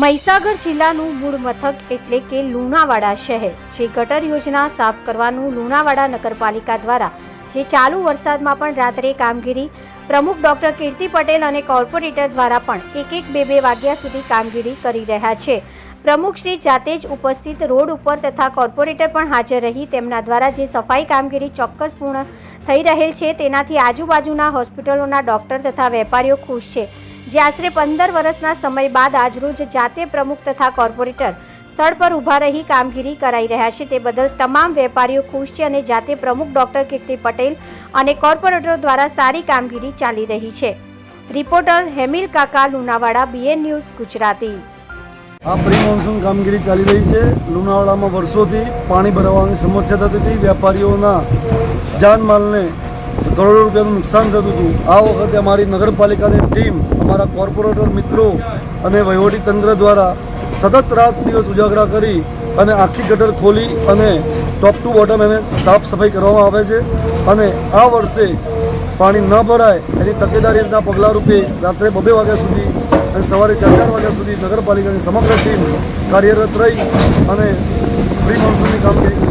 મહીસાગર જિલ્લાનું મૂળ મથક એટલે કે લુણાવાડા શહેર, જે ગટર યોજના સાફ કરવાનું લુણાવાડા નગરપાલિકા દ્વારા, જે ચાલુ વરસાદમાં પણ રાત્રે કામગીરી, પ્રમુખ ડોક્ટર કીર્તિ પટેલ અને કોર્પોરેટર દ્વારા પણ એક એક બે બે વાગ્યા સુધી કામગીરી કરી રહ્યા છે. પ્રમુખશ્રી જાતે જ ઉપસ્થિત રોડ ઉપર તથા કોર્પોરેટર પણ હાજર રહી, તેમના દ્વારા જે સફાઈ કામગીરી ચોક્કસ પૂર્ણ થઈ રહેલ છે, તેનાથી આજુબાજુના હોસ્પિટલોના ડોક્ટર તથા વેપારીઓ ખુશ છે. જે આશરે પંદર વર્ષના સમય બાદ આજરોજ જાતે પ્રમુખ તથા કોર્પોરેટર સ્થળ પર ઊભા રહી કામગીરી કરાઈ રહ્યા છે. તે બદલ તમામ વેપારીઓ ખુશ છે અને જાતે પ્રમુખ ડોક્ટર કીર્તિ પટેલ અને કોર્પોરેટરો દ્વારા સારી કામગીરી ચાલી રહી છે. રિપોર્ટર હેમિલ કાકા, લુણાવાડા, બીએન ન્યૂઝ, ગુજરાતી. આ પ્રી મોન્સૂન કામગીરી ચાલી રહી છે. લુણાવાડામાં વર્ષોથી પાણી ભરાવાની સમસ્યા થતી હતી. વેપારીઓના જાનમાલને કરોડો રૂપિયાનું નુકસાન થતું હતું. આ વખતે અમારી નગરપાલિકાની ટીમ, અમારા કોર્પોરેટર મિત્રો અને વહીવટી તંત્ર દ્વારા સતત રાત દિવસ ઉજાગરા કરી અને આખી ગટર ખોલી અને ટોપ ટુ બોટમ એને સાફ સફાઈ કરવામાં આવે છે. અને આ વર્ષે પાણી ન ભરાય એની તકેદારીના પગલાં રૂપે રાત્રે બબે વાગ્યા સુધી અને સવારે ચાર ચાર વાગ્યા સુધી નગરપાલિકાની સમગ્ર ટીમ કાર્યરત રહી અને પ્રી મોન્સૂનની કામગીરી